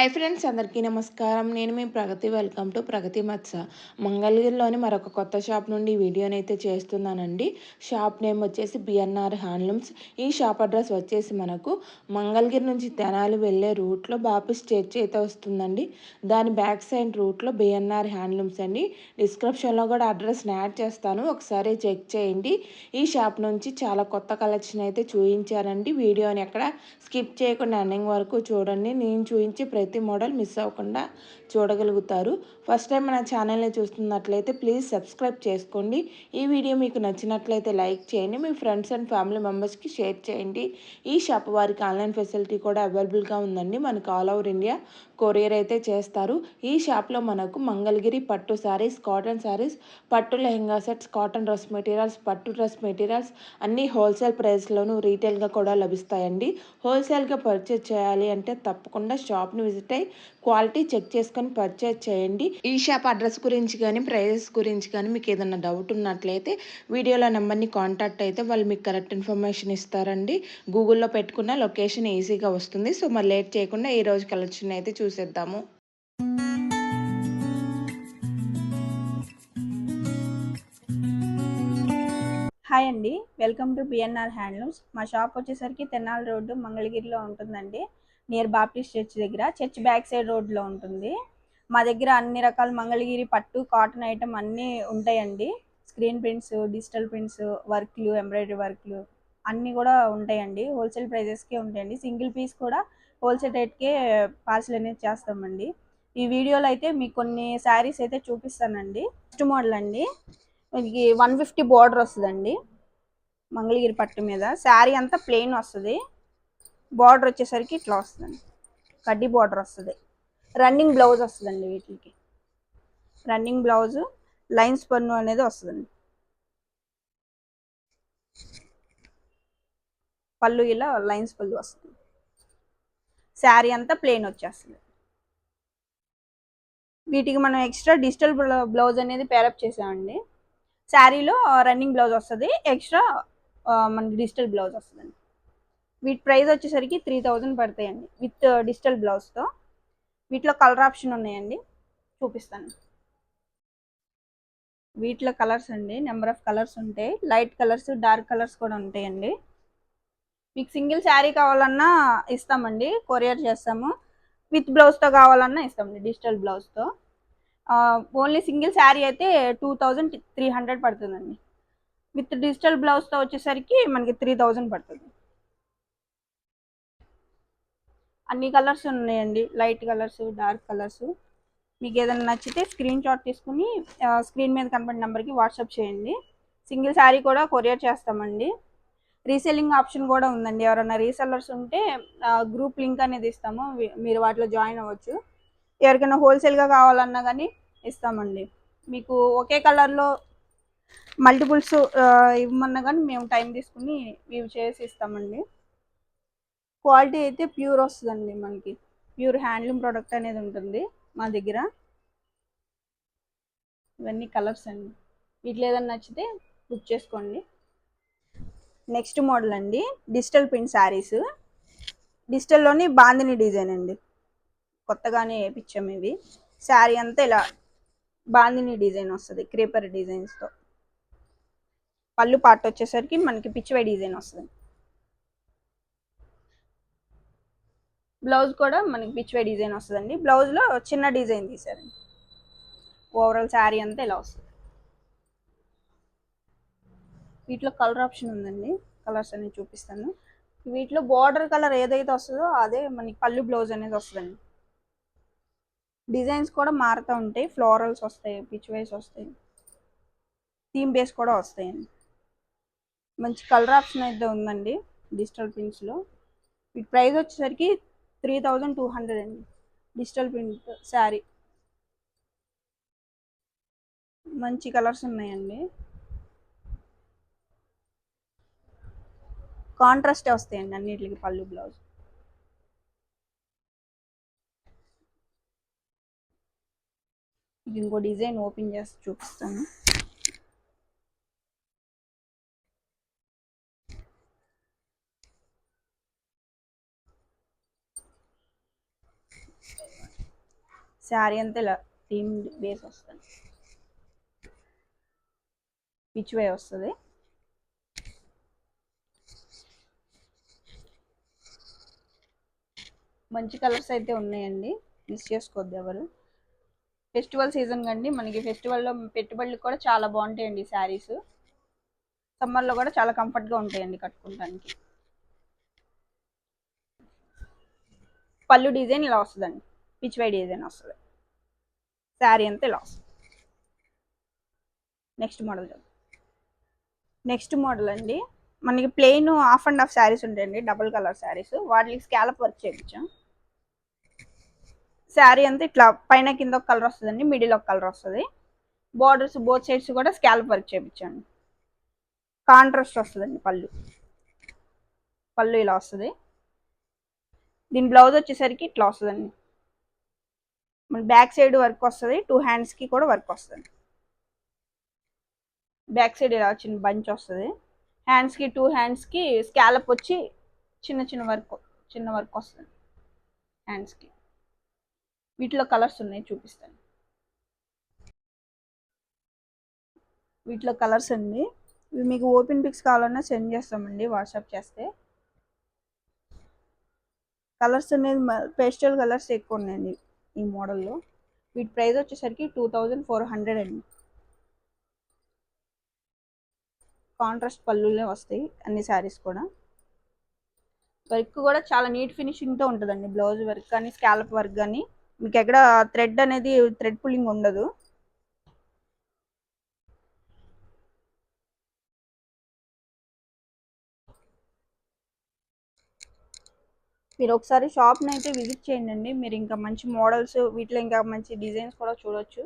Hi friends అందరికీ నమస్కారం. నేను మీ ప్రగతి. వెల్కమ్ టు ప్రగతి మత్స. మంగళగిరిలోని మరొక కొత్త షాప్ నుండి ఈ వీడియోని అయితే చేస్తున్నానండి. షాప్ నేమ్ వచ్చేసి బిఎన్ఆర్ హ్యాండ్లూమ్స్ ఈ షాప్ అడ్రస్ వచ్చేసి మనకు మంగళగిరి నుంచి తెనాలి వెళ్ళే రూట్లో బాపిస్ చర్చ్ అయితే వస్తుందండి. దాని బ్యాక్ సైడ్ రూట్లో బిఎన్ఆర్ హ్యాండ్లూమ్స్ అండి. డిస్క్రిప్షన్లో కూడా అడ్రస్ యాడ్ చేస్తాను. ఒకసారి చెక్ చేయండి. ఈ షాప్ నుంచి చాలా కొత్త కలెక్షన్ అయితే చూపించారండి వీడియోని ఎక్కడ స్కిప్ చేయకుండా ఎండింగ్ వరకు చూడండి. నేను చూపించి ప్రతి మోడల్ మిస్ అవ్వకుండా చూడగలుగుతారు. ఫస్ట్ టైం మన ఛానల్ని చూస్తున్నట్లయితే ప్లీజ్ సబ్స్క్రైబ్ చేసుకోండి. ఈ వీడియో మీకు నచ్చినట్లయితే లైక్ చేయండి. మీ ఫ్రెండ్స్ అండ్ ఫ్యామిలీ మెంబర్స్కి షేర్ చేయండి. ఈ షాప్ వారికి ఆన్లైన్ ఫెసిలిటీ కూడా అవైలబుల్గా ఉందండి. మనకు ఆల్ ఓవర్ ఇండియా కొరియర్ అయితే చేస్తారు. ఈ షాప్లో మనకు మంగళగిరి పట్టు శారీస్ కాటన్ శారీస్ పట్టు lehenga sets cotton dress materials పట్టు డ్రెస్ మెటీరియల్స్ అన్నీ హోల్సేల్ ప్రైస్లోనూ రీటైల్గా కూడా లభిస్తాయండి. హోల్సేల్గా పర్చేజ్ చేయాలి అంటే తప్పకుండా షాప్ని విజిట్ అయ్యి క్వాలిటీ చెక్ చేసుకొని పర్చేజ్ చేయండి. ఈ షాప్ అడ్రస్ గురించి కానీ ప్రైజెస్ గురించి కానీ మీకు ఏదైనా డౌట్ ఉన్నట్లయితే వీడియోలో నెంబర్ని కాంటాక్ట్ అయితే వాళ్ళు మీకు కరెక్ట్ ఇన్ఫర్మేషన్ ఇస్తారండి. గూగుల్లో పెట్టుకున్న లొకేషన్ ఈజీగా వస్తుంది. సో మరి లేట్ చేయకుండా ఈ రోజు కలెక్షన్ అయితే చూసేద్దాము. హాయ్ అండి. వెల్కమ్ టు బిఎన్ఆర్ హ్యాండ్లూమ్స్ మా షాప్ వచ్చేసరికి తెనాలి రోడ్డు మంగళగిరిలో ఉంటుందండి. నియర్ బాప్టిస్ట్ చర్చ్ దగ్గర. చర్చ్ బ్యాక్ సైడ్ రోడ్లో ఉంటుంది. మా దగ్గర అన్ని రకాల మంగళగిరి పట్టు కాటన్ ఐటమ్ అన్నీ ఉంటాయండి. స్క్రీన్ ప్రింట్స్ డిజిటల్ ప్రింట్స్ వర్క్లు ఎంబ్రాయిడరీ వర్క్లు అన్నీ కూడా ఉంటాయండి. హోల్సేల్ ప్రైజెస్కే ఉంటాయండి. సింగిల్ పీస్ కూడా హోల్సేల్ రేట్కే పార్సిల్ అనేది చేస్తామండి. ఈ వీడియోలో అయితే మీకు కొన్ని శారీస్ అయితే చూపిస్తానండి. ఫస్ట్ మోడల్ అండి. ఇది వన్ ఫిఫ్టీ బార్డర్ వస్తుందండి. మంగళగిరి పట్టు మీద. శారీ అంతా ప్లెయిన్ వస్తుంది. బార్డర్ వచ్చేసరికి ఇట్లా వస్తుందండి. కడ్డీ బార్డర్ వస్తుంది. రన్నింగ్ బ్లౌజ్ వస్తుందండి వీటికి. రన్నింగ్ బ్లౌజ్ లైన్స్ పన్ను అనేది వస్తుందండి. పళ్ళు ఇలా లైన్స్ పళ్ళు వస్తుంది. శారీ అంతా ప్లెయిన్ వచ్చేస్తుంది. వీటికి మనం ఎక్స్ట్రా డిజిటల్ బ్లౌజ్ అనేది పేరప్ చేసామండి. శారీలో రన్నింగ్ బ్లౌజ్ వస్తుంది. ఎక్స్ట్రా మనకి డిజిటల్ బ్లౌజ్ వస్తుందండి. వీటి ప్రైస్ వచ్చేసరికి త్రీ థౌజండ్ పడతాయండి విత్ uh, డిజిటల్ బ్లౌజ్తో వీటిలో కలర్ ఆప్షన్ ఉన్నాయండి. చూపిస్తాను. వీటిలో కలర్స్ అండి నెంబర్ ఆఫ్ కలర్స్ ఉంటాయి. లైట్ కలర్స్ డార్క్ కలర్స్ కూడా ఉంటాయండి. మీకు సింగిల్ శారీ కావాలన్నా ఇస్తామండి కొరియర్ చేస్తాము. విత్ బ్లౌజ్తో కావాలన్నా ఇస్తామండి డిజిటల్ బ్లౌజ్తో ఓన్లీ సింగిల్ శారీ అయితే టూ థౌజండ్ త్రీ హండ్రెడ్ పడుతుందండి. విత్ డిజిటల్ బ్లౌజ్తో వచ్చేసరికి మనకి త్రీ థౌజండ్ పడుతుంది. అన్ని కలర్స్ ఉన్నాయండి. Light colours dark colours. మీకు ఏదైనా నచ్చితే స్క్రీన్ షాట్ తీసుకుని స్క్రీన్ మీద కనపడిన నెంబర్కి వాట్సాప్ చేయండి. సింగిల్ శారీ కూడా కొరియర్ చేస్తామండి. రీసెల్లింగ్ ఆప్షన్ కూడా ఉందండి. ఎవరైనా రీసెల్లర్స్ ఉంటే గ్రూప్ లింక్ అనేది ఇస్తాము. మీరు వాటిలో జాయిన్ అవ్వచ్చు. ఎవరికైనా హోల్సేల్గా కావాలన్నా కానీ ఇస్తామండి. మీకు ఒకే కలర్లో మల్టిపుల్స్ ఇవ్వమన్నా కానీ మేము టైం తీసుకుని ఇవి చేసి ఇస్తామండి. క్వాలిటీ అయితే ప్యూర్ వస్తుందండి మనకి. ప్యూర్ హ్యాండ్లూమ్ ప్రోడక్ట్ అనేది ఉంటుంది మా దగ్గర. ఇవన్నీ కలర్స్ అండి. వీటిలో ఏదైనా నచ్చితే బుక్ చేసుకోండి. నెక్స్ట్ మోడల్ అండి డిజిటల్ ప్రింట్ శారీస్. డిజిటల్లోని బాందిని డిజైన్ అండి. కొత్తగానే వేయించాము ఇవి. శారీ అంతా ఇలా బాందిని డిజైన్ వస్తుంది క్రేపర్ డిజైన్స్తో పళ్ళు పాట వచ్చేసరికి మనకి పిచ్చివై డిజైన్ వస్తుంది. బ్లౌజ్ కూడా మనకి పిచ్చివే డిజైన్ వస్తుందండి. బ్లౌజ్లో చిన్న డిజైన్ తీసారండి ఓవరాల్ శారీ అంతా ఇలా వస్తుంది. వీటిలో కలర్ ఆప్షన్ ఉందండి. కలర్స్ అనేవి చూపిస్తాను. వీటిలో బార్డర్ కలర్ ఏదైతే వస్తుందో అదే మనకి పళ్ళు బ్లౌజ్ అనేది వస్తుందండి. డిజైన్స్ కూడా మారుతూ ఉంటాయి. ఫ్లోరల్స్ వస్తాయి పిచ్వేస్ వస్తాయి. థీమ్ బేస్ కూడా వస్తాయండి. మంచి కలర్ ఆప్షన్ అయితే ఉందండి. డిజిటల్ ప్రింట్స్లో వీటి ప్రైస్ వచ్చేసరికి త్రీ థౌజండ్ టూ హండ్రెడ్ అండి. Digital print sari. మంచి కలర్స్ ఉన్నాయండి. కాంట్రాస్ట్ వస్తాయండి అన్నిటికి పళ్ళు బ్లౌజ్. ఇది ఇంకో డిజైన్ ఓపెన్ చేసి చూపిస్తాను. శారీ అంతా ఇలా థీమ్ బేస్ వస్తుంది. పిచ్ వే వస్తుంది. మంచి కలర్స్ అయితే ఉన్నాయండి. మిస్ చేసుకోవద్దు ఎవరు. ఫెస్టివల్ సీజన్ కండి. మనకి ఫెస్టివల్లో పెట్టుబడులు కూడా చాలా బాగుంటాయండి శారీస్. సమ్మర్లో కూడా చాలా కంఫర్ట్గా ఉంటాయండి కట్టుకోవడానికి పళ్ళు డిజైన్ ఇలా వస్తుందండి. పిచ్చివై డిజైన్ వస్తుంది. శారీ అంతా ఇలా వస్తుంది. నెక్స్ట్ మోడల్ నెక్స్ట్ మోడల్ అండి. మనకి plain half and half saris ఉంటాయండి. Double colour saris. వాటికి స్కాలప్ వర్క్ చేయించాం. శారీ అంతా ఇట్లా పైన కింద ఒక కలర్ వస్తుందండి. మిడిల్ ఒక కలర్ వస్తుంది. బార్డర్స్ బోత్ సైడ్స్ కూడా స్కాలప్ వర్క్ చేయించండి కాంట్రాస్ట్ వస్తుందండి పళ్ళు. పళ్ళు ఇలా వస్తుంది. దీని బ్లౌజ్ వచ్చేసరికి ఇట్లా వస్తుందండి. మన బ్యాక్ సైడ్ వర్క్ వస్తుంది టూ హ్యాండ్స్కి కూడా వర్క్ వస్తుంది. బ్యాక్ సైడ్ ఇలా చిన్న బంచ్ వస్తుంది. హ్యాండ్స్కి టూ హ్యాండ్స్కి స్కాలప్ వచ్చి చిన్న చిన్న వర్క్ చిన్న వర్క్ వస్తుంది. హ్యాండ్స్కి వీటిలో కలర్స్ ఉన్నాయి చూపిస్తాను. వీటిలో కలర్స్ అండి. ఇవి మీకు ఓపెన్ పిక్స్ కావాలన్నా సెండ్ చేస్తామండి వాట్సాప్ చేస్తే. కలర్స్ అనేది పేస్టల్ కలర్స్ ఎక్కువ ఉన్నాయండి ఈ మోడల్లో. వీటి ప్రైస్ వచ్చేసరికి టూ థౌజండ్ ఫోర్ హండ్రెడ్ అండి. కాంట్రాస్ట్ పళ్ళులే వస్తాయి అన్ని శారీస్ కూడా. వర్క్ కూడా చాలా నీట్ ఫినిషింగ్తో ఉంటుందండి బ్లౌజ్ వర్క్ కానీ స్కాలప్ వర్క్ కానీ. మీకు ఎక్కడ థ్రెడ్ అనేది థ్రెడ్ పుల్లింగ్ ఉండదు. మీరు ఒకసారి షాప్ని అయితే విజిట్ చేయండి మీరు ఇంకా మంచి మోడల్స్ వీటిలో ఇంకా మంచి డిజైన్స్ కూడా చూడొచ్చు.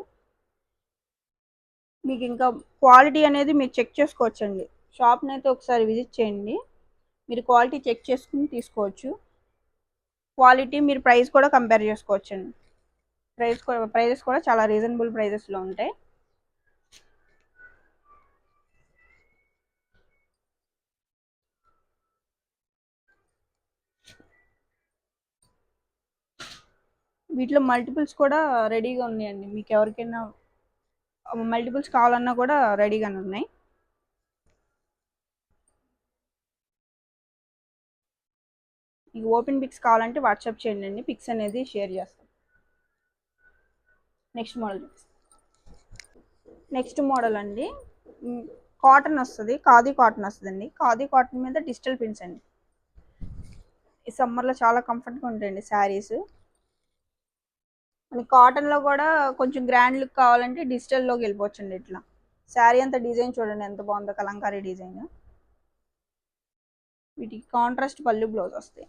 మీకు ఇంకా క్వాలిటీ అనేది మీరు చెక్ చేసుకోవచ్చండి. షాప్ని అయితే ఒకసారి విజిట్ చేయండి. మీరు క్వాలిటీ చెక్ చేసుకుని తీసుకోవచ్చు. క్వాలిటీ మీరు ప్రైస్ కూడా కంపేర్ చేసుకోవచ్చండి. ప్రైస్ కూడా ప్రైజెస్ కూడా చాలా రీజనబుల్ ప్రైజెస్లో ఉంటాయి. వీటిలో మల్టిపుల్స్ కూడా రెడీగా ఉన్నాయండి. మీకు ఎవరికైనా మల్టిపుల్స్ కావాలన్నా కూడా రెడీగానే ఉన్నాయి. మీకు ఓపెన్ పిక్స్ కావాలంటే వాట్సాప్ చేయండి అండి. పిక్స్ అనేది షేర్ చేస్తాం. నెక్స్ట్ మోడల్ నెక్స్ట్ మోడల్ అండి. కాటన్ వస్తుంది. ఖాదీ కాటన్ వస్తుందండి. ఖాదీ కాటన్ మీద డిజిటల్ పిన్స్ అండి. ఈ సమ్మర్లో చాలా కంఫర్ట్గా ఉంటాయండి శారీస్. మనకి కాటన్లో కూడా కొంచెం గ్రాండ్ లుక్ కావాలంటే డిజిటల్లోకి వెళ్ళిపోవచ్చండి ఇట్లా. శారీ అంత డిజైన్ చూడండి ఎంత బాగుందో కలంకారీ డిజైన్. వీటికి కాంట్రాస్ట్ పళ్ళు బ్లౌజ్ వస్తాయి.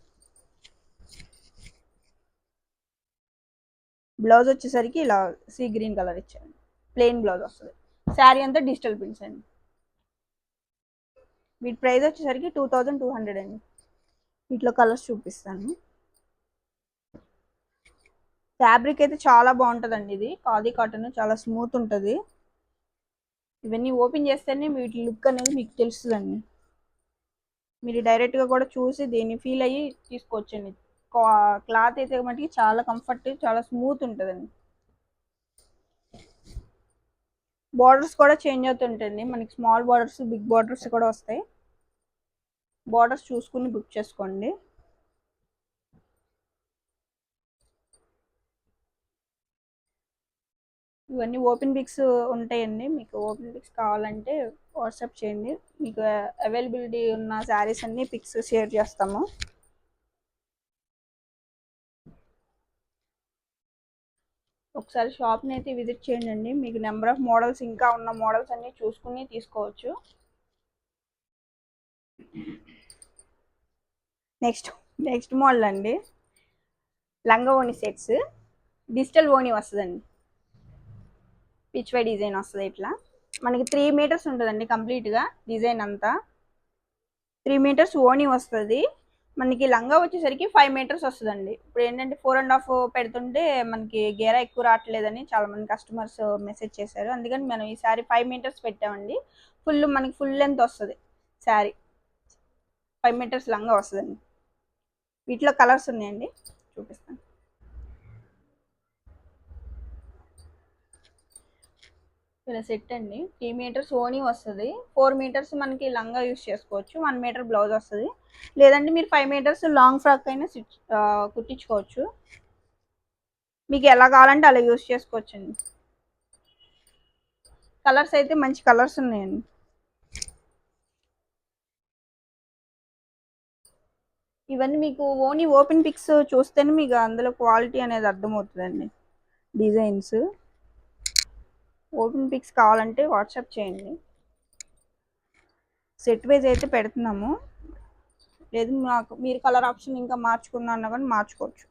బ్లౌజ్ వచ్చేసరికి ఇలా సీ గ్రీన్ కలర్ ఇచ్చాను ప్లెయిన్ బ్లౌజ్ వస్తుంది. శారీ అంతా డిజిటల్ ప్రింట్స్ అండి. వీటి ప్రైస్ వచ్చేసరికి టూ థౌజండ్ టూ హండ్రెడ్ అండి. వీటిలో కలర్స్ చూపిస్తాను. ఫ్యాబ్రిక్ అయితే చాలా బాగుంటుందండి ఇది. ఖాదీ కాటన్ చాలా స్మూత్ ఉంటుంది. ఇవన్నీ ఓపెన్ చేస్తేనే వీటి లుక్ అనేది మీకు తెలుస్తుందండి. మీరు డైరెక్ట్గా కూడా చూసి దీన్ని ఫీల్ అయ్యి తీసుకోవచ్చండి. క్లాత్ అయితే మటుకి చాలా కంఫర్ట్ చాలా స్మూత్ ఉంటుందండి. బార్డర్స్ కూడా చేంజ్ అవుతుంటండి మనకి స్మాల్ బార్డర్స్ బిగ్ బార్డర్స్ కూడా వస్తాయి. బార్డర్స్ చూసుకుని బుక్ చేసుకోండి. ఇవన్నీ ఓపెన్ బిక్స్ ఉంటాయండి. మీకు ఓపెన్ బిక్స్ కావాలంటే వాట్సాప్ చేయండి. మీకు అవైలబిలిటీ ఉన్న శారీస్ అన్ని పిక్స్ షేర్ చేస్తాము. ఒకసారి షాప్ని అయితే విజిట్ చేయండి మీకు నెంబర్ ఆఫ్ మోడల్స్ ఇంకా ఉన్న మోడల్స్ అన్ని చూసుకుని తీసుకోవచ్చు. నెక్స్ట్ నెక్స్ట్ మోడల్ అండి. లంగా ఓణి సెట్స్. డిజిటల్ ఓణి వస్తుందండి. పిచ్ వై డిజైన్ వస్తుంది ఇట్లా. మనకి త్రీ మీటర్స్ ఉంటుందండి కంప్లీట్గా డిజైన్ అంతా. త్రీ మీటర్స్ ఓనీ వస్తుంది. మనకి లంగా వచ్చేసరికి ఫైవ్ మీటర్స్ వస్తుందండి. ఇప్పుడు ఏంటంటే ఫోర్ అండ్ హాఫ్ పెడుతుంటే మనకి గేరా ఎక్కువ రావట్లేదని చాలా మంది కస్టమర్స్ మెసేజ్ చేశారు. అందుకని మనం ఈ ఫైవ్ మీటర్స్ పెట్టామండి. ఫుల్ మనకి ఫుల్ లెంత్ వస్తుంది శారీ ఫైవ్ మీటర్స్ లంగా వస్తుందండి. వీటిలో కలర్స్ ఉన్నాయండి. చూపిస్తాను. ఇలా సెట్ అండి. త్రీ మీటర్స్ ఓనీ వస్తుంది. ఫోర్ మీటర్స్ మనకి లంగా యూస్ చేసుకోవచ్చు. వన్ మీటర్ బ్లౌజ్ వస్తుంది. లేదంటే మీరు ఫైవ్ మీటర్స్ లాంగ్ ఫ్రాక్ అయినా స్టిచ్ కుట్టించుకోవచ్చు. మీకు ఎలా కావాలంటే అలా యూస్ చేసుకోవచ్చండి. కలర్స్ అయితే మంచి కలర్స్ ఉన్నాయండి. ఇవన్నీ మీకు ఓన్లీ ఓపెన్ పిక్స్ చూస్తేనే మీకు అందులో క్వాలిటీ అనేది అర్థమవుతుందండి. డిజైన్స్. ఓపెన్ పిక్స్ కావాలంటే వాట్సాప్ చేయండి. సెట్ వైజ్ అయితే పెడుతున్నాము. లేదు మాకు మీరు కలర్ ఆప్షన్ ఇంకా మార్చుకున్నా అన్నా కానీ మార్చుకోవచ్చు.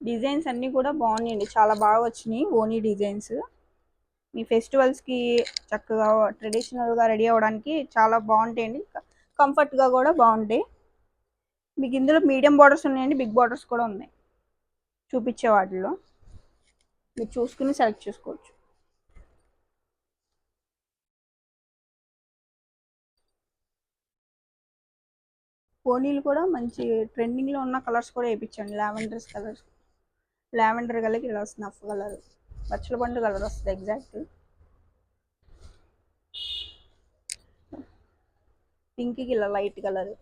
డిజైన్స్ అన్నీ కూడా బాగున్నాయండి. చాలా బాగా వచ్చినాయి ఓనీ డిజైన్స్ మీ ఫెస్టివల్స్కి చక్కగా ట్రెడిషనల్గా రెడీ అవ్వడానికి చాలా బాగుంటాయండి. కంఫర్ట్గా కూడా బాగుంటాయి. మీకు ఇందులో మీడియం బార్డర్స్ ఉన్నాయండి బిగ్ బార్డర్స్ కూడా ఉన్నాయి. చూపించే వాటిలో. మీరు చూసుకుని సెలెక్ట్ చేసుకోవచ్చు. పోనీలు కూడా మంచి ట్రెండింగ్లో ఉన్న కలర్స్ కూడా వేయించండి లావెండర్స్ కలర్స్. లావెండర్ కలర్కి ఇలా నఫ్ కలర్. బచ్చల పండు కలర్ వస్తుంది ఎగ్జాక్ట్. పింక్కి ఇలా లైట్ కలర్.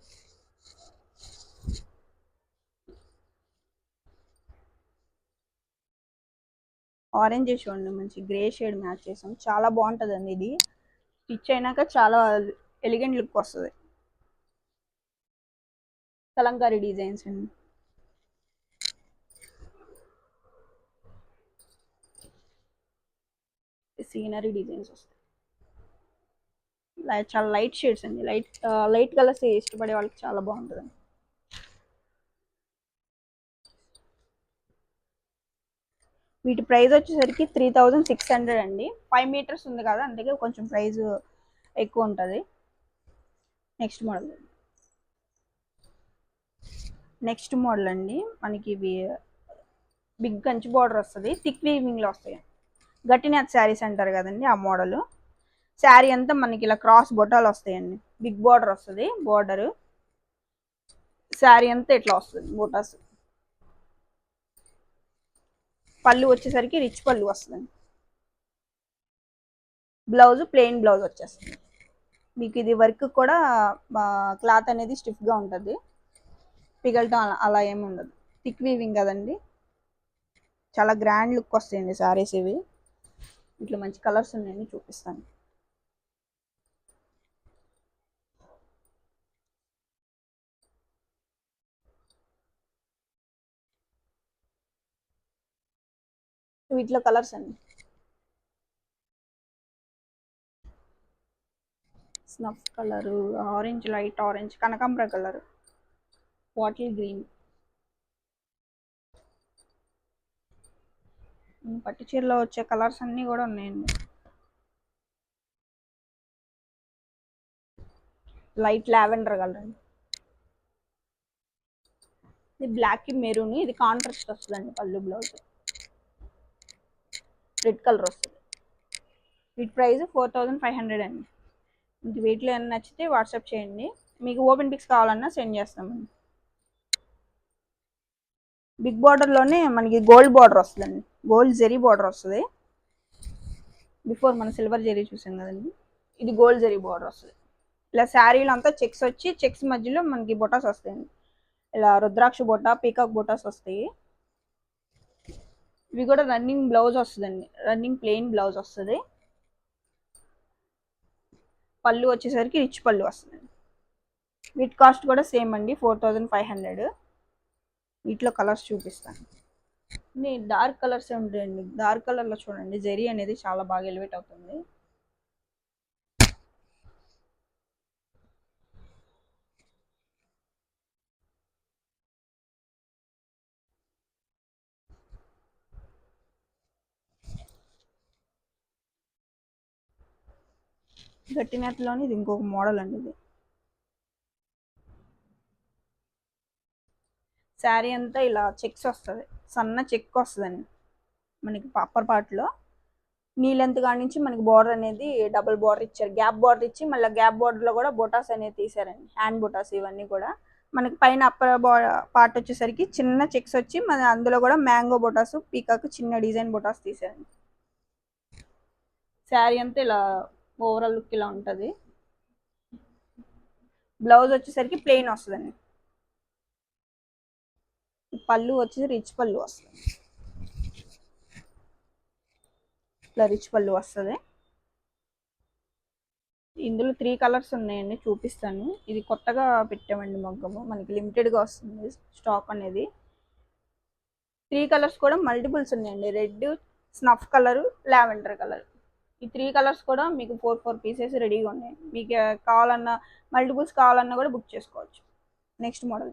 ఆరెంజ్ చూడండి మంచి గ్రే షేడ్ మ్యాచ్ చేసాం. చాలా బాగుంటుందండి ఇది. స్టిచ్ అయినాక చాలా ఎలిగెంట్ లుక్ వస్తుంది. కలంకారీ డిజైన్స్ అండి. సీనరీ డిజైన్స్ వస్తాయి. చాలా లైట్ షేడ్స్ అండి. లైట్ లైట్ కలర్స్ ఇష్టపడే వాళ్ళకి చాలా బాగుంటుంది వీటి ప్రైస్ వచ్చేసరికి త్రీ థౌజండ్ సిక్స్ హండ్రెడ్ అండి. ఫైవ్ మీటర్స్ ఉంది కదా అందుకే కొంచెం ప్రైస్ ఎక్కువ ఉంటుంది. నెక్స్ట్ మోడల్ నెక్స్ట్ మోడల్ అండి. మనకి ఇవి బిగ్ కంచి బార్డర్ వస్తుంది. థిక్ వీవింగ్లో వస్తాయి. గట్టిన శారీస్ అంటారు కదండి ఆ మోడల్ శారీ అంతా మనకి ఇలా క్రాస్ బొటాలు వస్తాయండి. బిగ్ బార్డర్ వస్తుంది బార్డరు శారీ అంతా ఇట్లా వస్తుంది బొటాస్. పళ్ళు వచ్చేసరికి రిచ్ పళ్ళు వస్తుంది బ్లౌజ్ ప్లెయిన్ బ్లౌజ్ వచ్చేస్తుంది. మీకు ఇది వర్క్ కూడా క్లాత్ అనేది స్టిఫ్గా ఉంటుంది. పిగలటం అలా అలా ఏమి ఉండదు. థిక్ వీవింగ్ కదండి. చాలా గ్రాండ్ లుక్ వస్తాయండి సారీస్ ఇవి. ఇట్లా మంచి కలర్స్ ఉన్నాయని చూపిస్తాను. వీటిలో కలర్స్ అండి. Snuff colour orange light orange కనకాంబర colour bottle green పట్టు చీరలో వచ్చే కలర్స్ అన్నీ కూడా ఉన్నాయండి. లైట్ లావెండర్ కలర్ అండి. ఇది బ్లాక్ మెరూన్ ఇది కాంట్రాస్ట్ వస్తుందండి పళ్ళు బ్లౌజ్ రెడ్ కలర్ వస్తుంది. వీటి price four thousand five hundred అండి. మీకు వీటిలో ఏమైనా నచ్చితే వాట్సాప్ చేయండి. మీకు ఓపెన్ పిక్స్ కావాలన్నా సెండ్ చేస్తామండి బిగ్ బార్డర్లోనే మనకి గోల్డ్ బార్డర్ వస్తుందండి. గోల్డ్ జెరీ బార్డర్ వస్తుంది. బిఫోర్ మన సిల్వర్ జెరీ చూసాం కదండి. ఇది గోల్డ్ జెరీ బార్డర్ వస్తుంది. ఇలా శారీలు అంతా చెక్స్ వచ్చి చెక్స్ మధ్యలో మనకి బొటాస్ వస్తాయండి. ఇలా రుద్రాక్ష బొటా పీకాక్ బొటాస్ వస్తాయి. ఇవి కూడా రన్నింగ్ బ్లౌజ్ వస్తుందండి. రన్నింగ్ ప్లెయిన్ బ్లౌజ్ వస్తుంది. పళ్ళు వచ్చేసరికి రిచ్ పళ్ళు వస్తుందండి. వీటి కాస్ట్ కూడా సేమ్ అండి ఫోర్ థౌజండ్ ఫైవ్ హండ్రెడ్ వీటిలో కలర్స్ చూపిస్తాను. ఇన్ని డార్క్ కలర్స్ ఉంటాయండి? డార్క్ కలర్లో చూడండి జెరీ అనేది చాలా బాగా ఎలివేట్ అవుతుంది. గట్టి నేతలోని ఇది ఇంకొక మోడల్ అండి ఇది. శారీ అంతా ఇలా చెక్స్ వస్తుంది. సన్న చెక్ వస్తుందండి. మనకి అప్పర్ పార్ట్లో నీ లెంత్ కాడి నుంచి మనకి బార్డర్ అనేది డబుల్ బార్డర్ ఇచ్చారు. గ్యాప్ బార్డర్ ఇచ్చి మళ్ళీ గ్యాప్ బార్డర్లో కూడా బొటాస్ అనేది తీసారండి. హ్యాండ్ బొటాస్ ఇవన్నీ కూడా. మనకి పైన అప్పర్ పార్ట్ వచ్చేసరికి చిన్న చెక్స్ వచ్చి మన అందులో కూడా మ్యాంగో బొటాస్ పీకాక్ చిన్న డిజైన్ బొటాస్ తీసారండి. శారీ అంతా ఇలా ఓవరాల్ లుక్ ఇలా ఉంటుంది. బ్లౌజ్ వచ్చేసరికి ప్లెయిన్ వస్తుందండి. పళ్ళు వచ్చేసి రిచ్ పళ్ళు వస్తుంది. ఇట్లా రిచ్ పళ్ళు వస్తుంది. ఇందులో త్రీ కలర్స్ ఉన్నాయండి చూపిస్తాను. ఇది కొత్తగా పెట్టామండి మగ్గము. మనకి లిమిటెడ్గా వస్తుంది స్టాక్ అనేది. త్రీ కలర్స్ కూడా మల్టిపుల్స్ ఉన్నాయండి. Red snuff colour lavender colour ఈ త్రీ కలర్స్ కూడా మీకు ఫోర్ ఫోర్ పీసెస్ రెడీగా ఉన్నాయి. మీకు uh, కావాలన్నా మల్టిపుల్స్ కావాలన్నా కూడా బుక్ చేసుకోవచ్చు. Next model